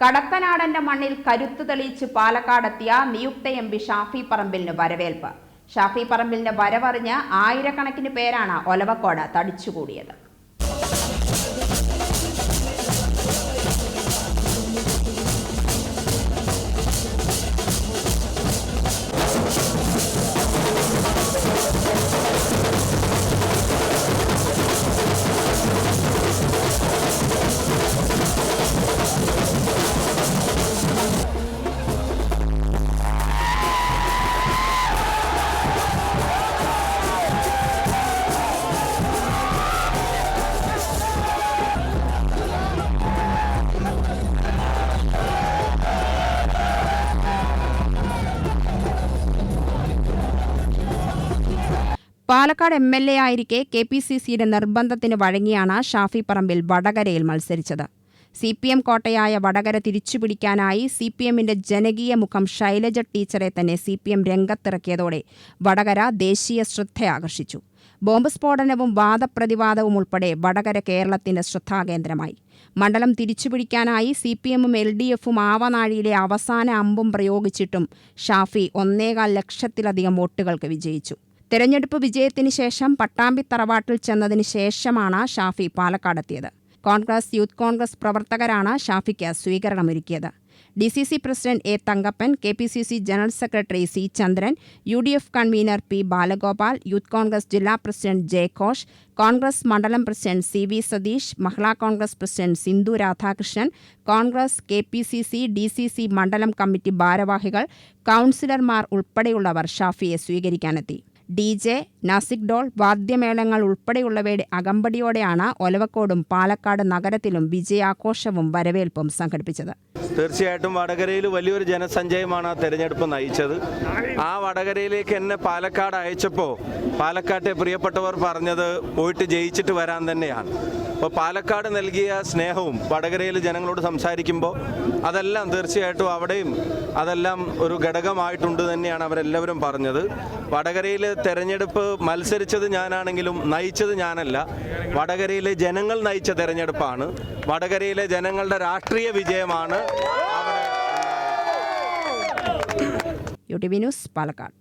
കടത്തനാടന്റെ മണ്ണിൽ കരുത്തു തെളിയിച്ച് പാലക്കാടെത്തിയ നിയുക്ത എം പി ഷാഫി പറമ്പിലിന് വരവേൽപ്പ്. ഷാഫി പറമ്പിലിന്റെ വരവറിഞ്ഞ് ആയിരക്കണക്കിന് പേരാണ് ഒലവക്കോട് തടിച്ചുകൂടിയത്. പാലക്കാട് എം എൽ എ ആയിരിക്കെ കെ പി സി സിയുടെ നിർബന്ധത്തിന് വഴങ്ങിയാണ് ഷാഫി പറമ്പിൽ വടകരയിൽ മത്സരിച്ചത്. സി പി എം കോട്ടയായ വടകര തിരിച്ചുപിടിക്കാനായി സി പി എമ്മിന്റെ ജനകീയ മുഖം ശൈലജ ടീച്ചറെ തന്നെ സി പി എം രംഗത്തിറക്കിയതോടെ വടകര ദേശീയ ശ്രദ്ധയാകർഷിച്ചു. ബോംബ് സ്ഫോടനവും വാദപ്രതിവാദവും ഉൾപ്പെടെ വടകര കേരളത്തിന്റെ ശ്രദ്ധാകേന്ദ്രമായി. മണ്ഡലം തിരിച്ചുപിടിക്കാനായി സി പി എമ്മും എൽ ഡി എഫും ആവനാഴിയിലെ അവസാന അമ്പും പ്രയോഗിച്ചിട്ടും ഷാഫി ഒന്നേകാൽ ലക്ഷത്തിലധികം വോട്ടുകൾക്ക് വിജയിച്ചു. തെരഞ്ഞെടുപ്പ് വിജയത്തിന് ശേഷം പട്ടാമ്പി തറവാട്ടിൽ ചെന്നതിന് ശേഷമാണ് ഷാഫി പാലക്കാടെത്തിയത്. കോൺഗ്രസ് യൂത്ത് കോൺഗ്രസ് പ്രവർത്തകരാണ് ഷാഫിക്ക് സ്വീകരണമൊരുക്കിയത്. D C C president A Thankappan K P C C general secretary C Chandran U D F convener P Balagopal youth Congress ജില്ലാ പ്രസിഡന്റ് ജയഘോഷ് കോൺഗ്രസ് മണ്ഡലം president C V Satheesh Mahila Congress president Sindhu Radhakrishnan Congress K P C C D C C മണ്ഡലം committee ഭാരവാഹികൾ കൗൺസിലർമാർ ഉൾപ്പെടെയുള്ളവർ ഷാഫിയെ സ്വീകരിക്കാനെത്തി. D J Nashik dhol വാദ്യമേളങ്ങൾ ഉൾപ്പെടെയുള്ളവയുടെ അകമ്പടിയോടെയാണ് ഒലവക്കോടും പാലക്കാട് നഗരത്തിലും വിജയാഘോഷവും വരവേൽപ്പും സംഘടിപ്പിച്ചത്. തീർച്ചയായിട്ടും വടകരയിൽ വലിയൊരു ജനസഞ്ചയമാണ് ആ തെരഞ്ഞെടുപ്പ് നയിച്ചത്. ആ വടകരയിലേക്ക് എന്നെ പാലക്കാട് അയച്ചപ്പോൾ പാലക്കാട്ടെ പ്രിയപ്പെട്ടവർ പറഞ്ഞത് പോയിട്ട് ജയിച്ചിട്ട് വരാൻ തന്നെയാണ്. അപ്പോൾ പാലക്കാട് നൽകിയ സ്നേഹവും വടകരയിൽ ജനങ്ങളോട് സംസാരിക്കുമ്പോൾ അതെല്ലാം തീർച്ചയായിട്ടും അവിടെയും അതെല്ലാം ഒരു ഘടകമായിട്ടുണ്ട് തന്നെയാണ് അവരെല്ലാവരും പറഞ്ഞത്. വടകരയിൽ തെരഞ്ഞെടുപ്പ് മത്സരിച്ചത് ഞാനാണെങ്കിലും നയിച്ചത് ഞാനല്ല. വടകരയിലെ ജനങ്ങൾ നയിച്ച തെരഞ്ഞെടുപ്പാണ്. വടകരയിലെ ജനങ്ങളുടെ രാഷ്ട്രീയ വിജയമാണ് U T V news Palakkad.